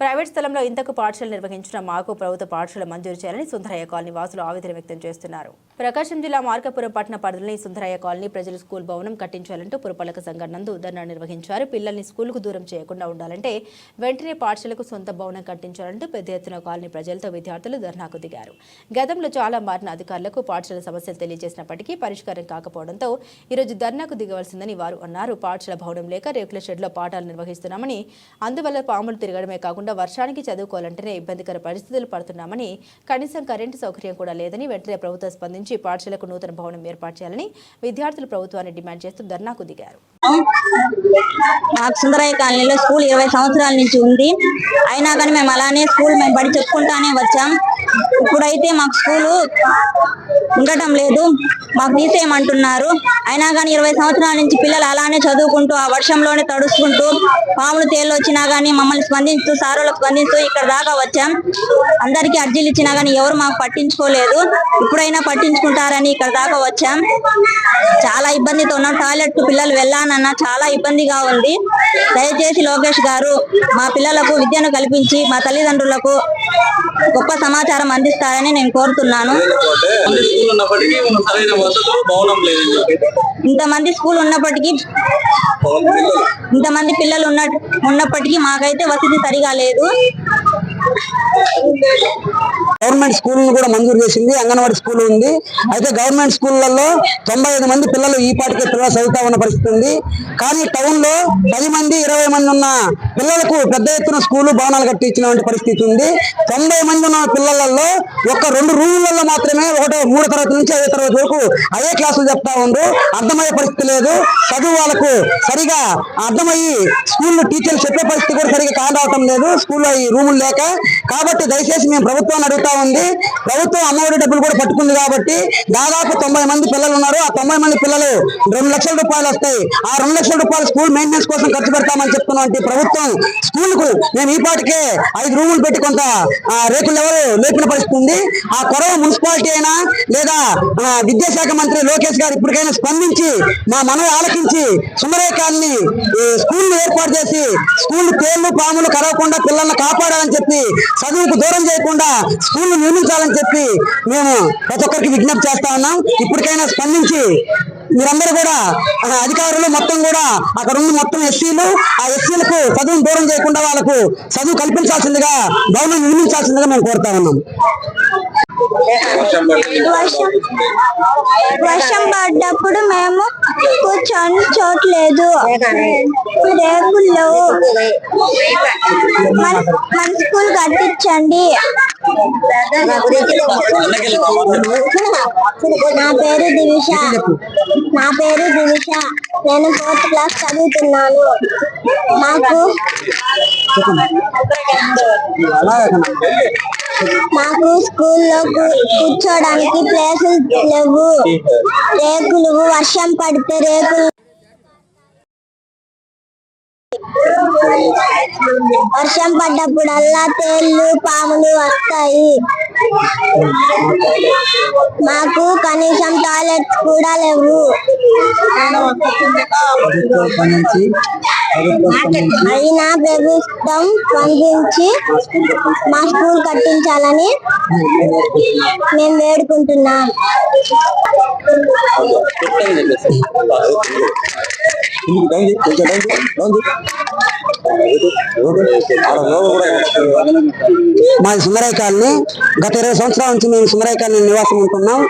Private స్థలంలో ఇంతకు పాఠశాల నిర్వహించిన మాకు ప్రభుత్వ పాఠశాల మంజూరు చేయాలని సుందరయ్య కాలనీ వాసులు ఆవేదన వ్యక్తం చేస్తున్నారు. ప్రకాశం జిల్లా మార్కపురం పట్టణ పరిధిలోని సుందరయ్య కాలనీ ప్రజలు స్కూల్ భవనం కట్టించాలంటూ పురపాలక సంఘం నందు ధర్నా నిర్వహించారు. పిల్లల్ని స్కూల్కు దూరం చేయకుండా ఉండాలంటే వెంటనే పాఠశాలకు సొంత భవనం కట్టించాలంటూ పెద్ద ఎత్తున కాలనీ ప్రజలతో విద్యార్థులు ధర్నాకు దిగారు. గతంలో చాలా మారిన అధికారులకు పాఠశాల సమస్యలు తెలియజేసినప్పటికీ పరిష్కారం కాకపోవడంతో ఈరోజు ధర్నాకు దిగవలసిందని వారు అన్నారు. పాఠశాల భవనం లేక రేకుల షెడ్లో పాఠాలు నిర్వహిస్తున్నామని అందువల్ల పాములు తిరగడమే కాకుండా వర్షానికి చదువుకోవాలంటేనే ఇబ్బందికర పరిస్థితులు పడుతున్నామని కనీసం కరెంటు సౌకర్యం కూడా లేదని వెంటనే ప్రభుత్వం స్పందించి పాఠశాలకు నూతన భవనం ఏర్పాటు చేయాలని విద్యార్థులు ప్రభుత్వాన్ని డిమాండ్ చేస్తూ ధర్నాకు దిగారు. మాకు సుందరయ్య కాలనీలో స్కూల్ ఇరవై సంవత్సరాల నుంచి ఉంది. అయినా కానీ మేము అలానే స్కూల్ మేము బడి చెప్పుకుంటానే వచ్చాం. ఇప్పుడైతే మాకు స్కూలు ఉండటం లేదు. మాకు తీసేయమంటున్నారు అయినా కానీ ఇరవై సంవత్సరాల నుంచి పిల్లలు అలానే చదువుకుంటూ ఆ వర్షంలోనే తడుచుకుంటూ పాములు తేళ్ళు వచ్చినా కానీ మమ్మల్ని స్పందిస్తూ సారులకు స్పందిస్తూ ఇక్కడ దాకా వచ్చాం. అందరికీ అర్జీలు ఇచ్చినా కానీ ఎవరు మాకు పట్టించుకోలేదు. ఇప్పుడైనా పట్టించుకుంటారని ఇక్కడ దాకా వచ్చాం. చాలా ఇబ్బందితో ఉన్నాం. టాయిలెట్ పిల్లలు వెళ్ళానన్నా చాలా ఇబ్బందిగా ఉంది. దయచేసి లోకేష్ గారు మా పిల్లలకు విద్యను కల్పించి మా తల్లిదండ్రులకు గొప్ప సమాచారం అందిస్తారని నేను కోరుతున్నాను. ఇంతమంది స్కూల్ ఉన్నప్పటికీ ఇంతమంది పిల్లలు ఉన్న ఉన్నప్పటికీ మాకైతే వసతి సరిగా లేదు. గవర్నమెంట్ స్కూల్ కూడా మంజూరు చేసింది అంగన్వాడీ స్కూల్ ఉంది. అయితే గవర్నమెంట్ స్కూళ్ళల్లో తొంభై ఐదు మంది పిల్లలు ఈ పాటికి పిల్లలు చదువుతా ఉన్న పరిస్థితి ఉంది. కానీ టౌన్లో పది మంది ఇరవై మంది ఉన్న పిల్లలకు పెద్ద ఎత్తున స్కూలు భవనాలు కట్టించినటువంటి పరిస్థితి ఉంది. తొంభై మంది ఉన్న పిల్లలలో ఒక రెండు రూములలో మాత్రమే ఒకటో మూడో తరగతి నుంచి ఐదో తరగతి వరకు అదే క్లాసులు చెప్తా ఉండు అర్థమయ్యే పరిస్థితి లేదు. చదువు వాళ్ళకు సరిగా అర్థమయ్యి స్కూల్ టీచర్లు చెప్పే పరిస్థితి కూడా సరిగా కానరావటం లేదు. స్కూల్లో ఈ రూములు లేక. కాబట్టి దయచేసి మేము ప్రభుత్వాన్ని అడుగుతా ఉంది. ప్రభుత్వం అమ్మఒడి డబ్బులు కూడా పట్టుకుంది కాబట్టి దాదాపు తొంభై మంది పిల్లలు ఉన్నారు. ఆ తొంభై మంది పిల్లలు రెండు లక్షల రూపాయలు వస్తాయి. ఆ రెండు లక్షల రూపాయలు స్కూల్ మెయింటెనెన్స్ కోసం ఖర్చు పెడతామని చెప్తున్నటువంటి ప్రభుత్వం స్కూల్కు మేము ఈ పాటికే ఐదు రూములు పెట్టి కొంత ఆ, రేకులు ఎవరు లేపిన పరిస్థితి ఉంది. ఆ కొరవ మున్సిపాలిటీ అయినా లేదా విద్యాశాఖ మంత్రి లోకేష్ గారు ఇప్పటికైనా స్పందించి మా మనవి ఆలకించి సుందరయ్య స్కూల్ ఏర్పాటు చేసి స్కూల్ పేర్లు పాములు కరవకుండా పిల్లల్ని కాపాడాలని చెప్పి చదువుకు దూరం చేయకుండా స్కూల్ నిర్మించాలని చెప్పి మేము ప్రతి ఒక్కరికి విజ్ఞప్తి చేస్తా ఉన్నాం. ఇప్పటికైనా స్పందించి మీరందరూ కూడా అధికారులు మొత్తం కూడా అక్కడ ఉన్న మొత్తం ఎస్సీలు ఆ ఎస్సీలకు చదువును దూరం చేయకుండా వాళ్ళకు చదువు కల్పించాల్సిందిగా భవనం నిర్మించాల్సిందిగా మేము కోరుతా ఉన్నాం. వర్షం పడ్డప్పుడు మేము కూర్చొని చోట్లేదు రేపులు లేవు మన మన స్కూల్ కట్టించండి. నా పేరు దివిష. నా పేరు దివిష. నేను ఫోర్త్ క్లాస్ చదువుతున్నాను. మాకు మాకు స్కూల్లో కూర్చోడానికి ప్లేసులు లేవు. రేకులు వర్షం పడితే రేకులు వర్షం పడ్డప్పుడల్లా తేళ్ళు పాములు వస్తాయి. మాకు కనీసం టాయిలెట్స్ కూడా లేవు. అయినా ప్రభుత్వం స్పందించి మా స్కూల్ కట్టించాలని మేము వేడుకుంటున్నాం. మాది సుందరయ్య కాలనీ. గత ఇరవై సంవత్సరాల నుంచి మేము సుందరయ్య కాలనీ నివాసం ఉంటున్నాం.